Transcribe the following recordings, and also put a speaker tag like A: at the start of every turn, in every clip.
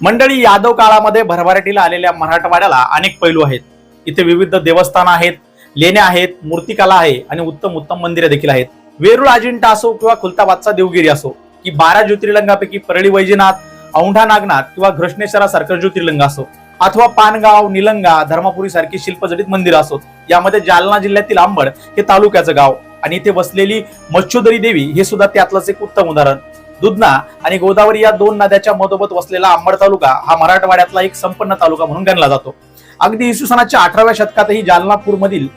A: मंडळी यादव काळामध्ये भरभराटीला आलेल्या मराठवाड्याला अनेक पैलू आहेत. इथे विविध देवस्थान आहेत लेण्या आहेत मूर्तिकला आहे आणि उत्तम उत्तम मंदिरे देखील आहेत. वेरूळ अजिंठा असो किंवा खुलताबादचा देवगिरी असो की बारा ज्योतिर्लिंगापैकी परळी वैजनाथ औंढा नागनाथ किंवा घृष्णेश्वरासारखं ज्योतिर्लिंग असो अथवा पानगाव निलंगा धर्मापुरी सारखी शिल्पजडित मंदिरं असोत यामध्ये जालना जिल्ह्यातील आंबड हे तालुक्याचं गाव आणि इथे वसलेली मच्छोदरी देवी हे सुद्धा त्यातलंच एक उत्तम उदाहरण. दुधना आणि गोदावरी या दोन नद्याच्या मधोमध वसलेला अंबड तालुका हा मराठवाड्यातला एक संपन्न तालुका म्हणून गणला जातो. अगदी इसवी सनाच्या अठराव्या शतकातही जालनापूर मधील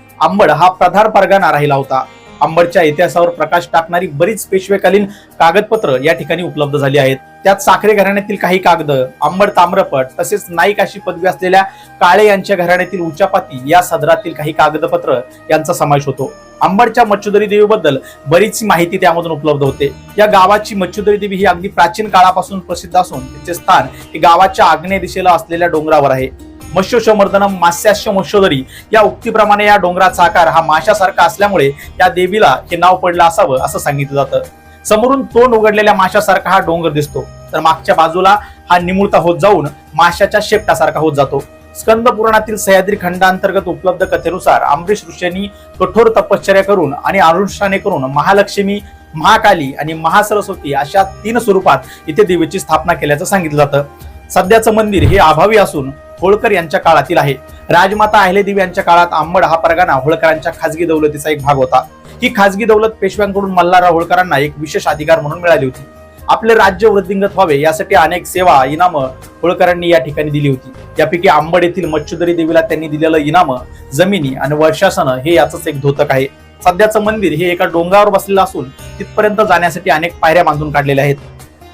A: हा प्रधान परगणा राहिला होता. अंबडच्या इतिहासावर प्रकाश टाकणारी बरीच पेशवेकालीन कागदपत्र या ठिकाणी उपलब्ध झाली आहेत. त्यात साखरे घराण्यातील काही कागद अंबड ताम्रपट तसेच नाईक अशी पदवी असलेल्या काळे यांच्या घराण्यातील उच्चापाती या सदरातील काही कागदपत्र यांचा समावेश होतो. अंबडच्या मच्छुदरी देवीबद्दल बरीचशी माहिती त्यामधून उपलब्ध होते. या गावाची मच्छुदरी देवी ही अगदी प्राचीन काळापासून प्रसिद्ध असून तिचे स्थान हे गावाच्या आग्नेय दिशेला असलेल्या डोंगरावर आहे. मत्स्योशमर्दनम मास्यास्य मत्स्योदरी या उक्तीप्रमाणे या डोंगराचा आकार हा माशासारखा असल्यामुळे या देवीला हे नाव पडलं असावं असं सांगितलं जातं. समोरून तोंड उघडलेल्या माशासारखा हा डोंगर दिसतो. तर मागच्या बाजूला हा निमुळता होत जाऊन माशाच्या शेपटासारखा होत जातो. स्कंद पुराणातील सह्याद्री खंडांतर्गत उपलब्ध कथेनुसार अमरीश ऋषींनी कठोर तपश्चर्या करून आणि अनुष्ठाने करून महालक्ष्मी महाकाली आणि महासरस्वती अशा तीन स्वरूपात इथे देवीची स्थापना केल्याचं सांगितलं जातं. सध्याचं मंदिर हे अभावी असून होळकर यांच्या काळातील आहे. राजमाता अहिलेदेवी यांच्या काळात आंबड हा परगाना होळकरांच्या खासगी दौलतीचा एक भाग होता. ही खासगी दौलत पेशव्यांकडून मल्हारराव होळकरांना एक विशेष अधिकार म्हणून मिळाली होती. आपले राज्य वृद्धिंगत व्हावे यासाठी अनेक सेवा इनामं होळकरांनी या ठिकाणी दिली होती. यापैकी आंबड येथील मच्छुदरी देवीला त्यांनी दिलेलं इनामं जमिनी आणि वर्षासन हे याच एक धोतक आहे. सध्याचं मंदिर हे एका डोंगरावर बसलेलं असून तिथपर्यंत जाण्यासाठी अनेक पायऱ्या बांधून काढलेल्या आहेत.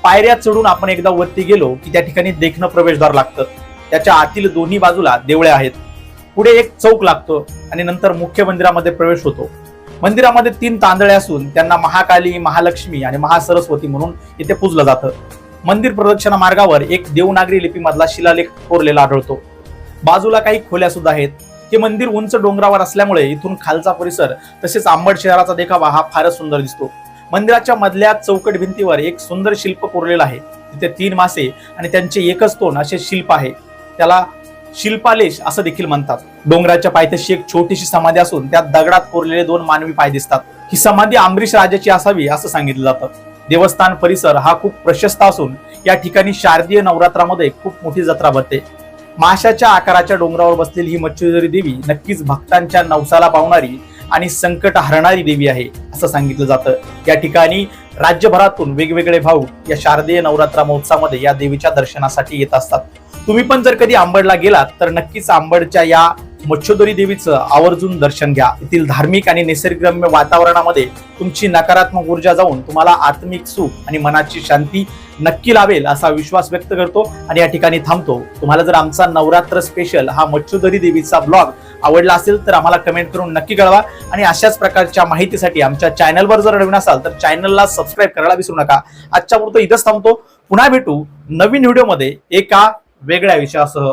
A: पायऱ्या चढून आपण एकदा वरती गेलो की त्या ठिकाणी देखणं प्रवेशद्वार लागतं. त्याच्या आतील दोन्ही बाजूला देवळे आहेत. पुढे एक चौक लागतो आणि नंतर मुख्य मंदिरामध्ये प्रवेश होतो. मंदिरामध्ये तीन तांदळे असून त्यांना महाकाली महालक्ष्मी आणि महासरस्वती म्हणून इथे पूजलं जातं. मंदिर प्रदक्षिणा मार्गावर एक देवनागरी लिपीमधला शिलालेख कोरलेला आढळतो. बाजूला काही खोल्या सुद्धा आहेत. हे मंदिर उंच डोंगरावर असल्यामुळे इथून खालचा परिसर तसेच आंबड शहराचा देखावा हा फारच सुंदर दिसतो. मंदिराच्या मधल्या चौकट भिंतीवर एक सुंदर शिल्प कोरलेलं आहे. तिथे तीन मासे आणि त्यांचे एकच तोंड असे शिल्प आहे. त्याला शिल्पालेश असं देखील म्हणतात. डोंगराच्या पायथ्याशी एक छोटीशी समाधी असून त्यात दगडात कोरलेले दोन मानवी पाय दिसतात. ही समाधी अमरीश राजाची असावी असं सांगितलं जातं. देवस्थान परिसर हा खूप प्रशस्त असून या ठिकाणी शारदीय नवरात्रामध्ये खूप मोठी जत्रा भरते. माशाच्या आकाराच्या डोंगरावर बसलेली ही मच्छुरी देवी नक्कीच भक्तांच्या नवसाला पावणारी आणि संकट हरणारी देवी आहे असं सांगितलं जातं. या ठिकाणी राज्यभरातून वेगवेगळे भाऊ या शारदीय नवरात्र महोत्सवामध्ये या देवीच्या दर्शनासाठी येत असतात. तुम्ही पण जर कधी आंबडला गेलात तर नक्कीच आंबडच्या या मच्छोदरी देवीचं आवर्जून दर्शन घ्या. येथील धार्मिक आणि निसर्गरम्य वातावरणामध्ये तुमची नकारात्मक ऊर्जा जाऊन तुम्हाला आत्मिक सुख आणि मनाची शांती नक्की लावेल असा विश्वास व्यक्त करतो आणि या ठिकाणी थांबतो. तुम्हाला जर आमचा नवरात्र स्पेशल हा मच्छोदरी देवीचा ब्लॉग आवडला असेल तर आम्हाला कमेंट करून नक्की कळवा. आणि अशाच प्रकारच्या माहितीसाठी आमच्या चॅनलवर जर नवीन असाल तर चॅनलला सबस्क्राईब करायला विसरू नका. आजच्या पुरतं इथंच थांबतो. पुन्हा भेटू नवीन व्हिडिओमध्ये एका वेगळ्या विषयासह